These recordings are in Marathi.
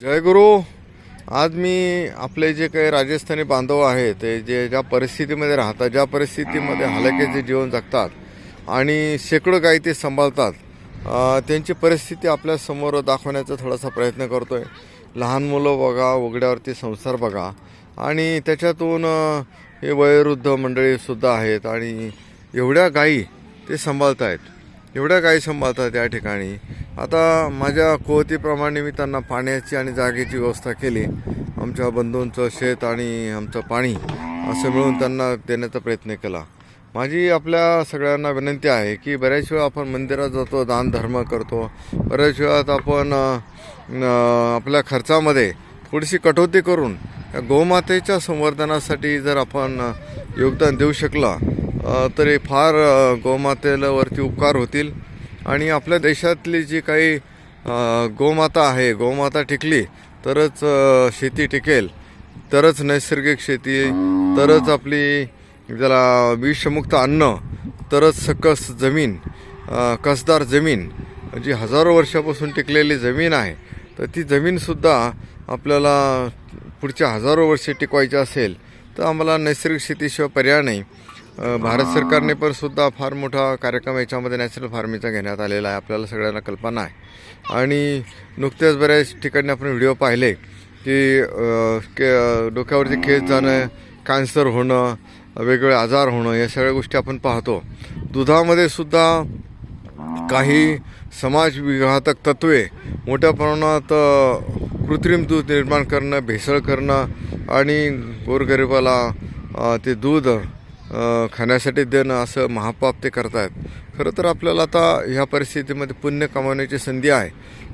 जय गुरु. आज मी आपले जे काही राजस्थानी बांधव आहेत ते जे ज्या परिस्थितीमध्ये राहतात ज्या परिस्थितीमध्ये हलक्याचे जीवन जगतात आणि शेकडो गायी ते सांभाळतात त्यांची परिस्थिती आपल्यासमोर दाखवण्याचा थोडासा प्रयत्न करतो आहे लहान मुलं बघा उघड्यावरती संसार बघा आणि त्याच्यातून हे वयोवृद्ध मंडळीसुद्धा आहेत आणि एवढ्या गायी ते सांभाळत आहेत एवढ्या गायी सांभाळतात या ठिकाणी. आता माझ्या कुवतीप्रमाणे मी त्यांना पाण्याची आणि जागेची व्यवस्था केली. आमच्या बंधूंचं शेत आणि आमचं पाणी असं मिळून त्यांना देण्याचा प्रयत्न केला. माझी आपल्या सगळ्यांना विनंती आहे की बऱ्याच वेळा आपण मंदिरात जातो दान धर्म करतो. बऱ्याच वेळात आपण आपल्या खर्चामध्ये थोडीशी कटोती करून गोमातेच्या संवर्धनासाठी जर आपण योगदान देऊ शकला तरी फार गोमातेलावरती उपकार होतील. आणि आपल्या देशातली जी काही गोमाता आहे गोमाता टिकली तरच शेती टिकेल तरच नैसर्गिक शेती तरच आपली ज्याला विषमुक्त अन्न तरच सकस जमीन कसदार जमीन जी हजारो वर्षापासून टिकलेली जमीन आहे तर ती जमीनसुद्धा आपल्याला पुढच्या हजारो वर्षे टिकवायची असेल तर आम्हाला नैसर्गिक शेतीशिवाय पर्याय नाही. भारत सरकारने पण सुद्धा फार मोठा कार्यक्रम याच्यामध्ये नॅचरल फार्मिंगचा घेण्यात आलेला आहे. आपल्याला सगळ्यांना कल्पना आहे. आणि नुकत्याच बऱ्याच ठिकाणी आपण व्हिडिओ पाहिले की के डोक्यावरती केस जाणं कॅन्सर होणं वेगवेगळे आजार होणं या सगळ्या गोष्टी आपण पाहतो. दुधामध्ये सुद्धा काही समाजविघातक तत्वे मोठ्या प्रमाणात कृत्रिम दूध निर्माण करणं भेसळ करणं आणि गोरगरिबाला ते दूध खाण्यासाठी देणं असं महापाप ते करतायत. खरं तर आपल्याला आता ह्या परिस्थितीमध्ये पुण्य कमावण्याची संधी आहे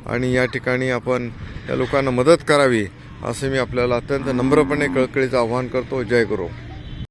आणि या ठिकाणी आपण या लोकांना मदत करावी असं मी आपल्याला अत्यंत नम्रपणे कळकळीचं आव्हान करतो. जय गुरु.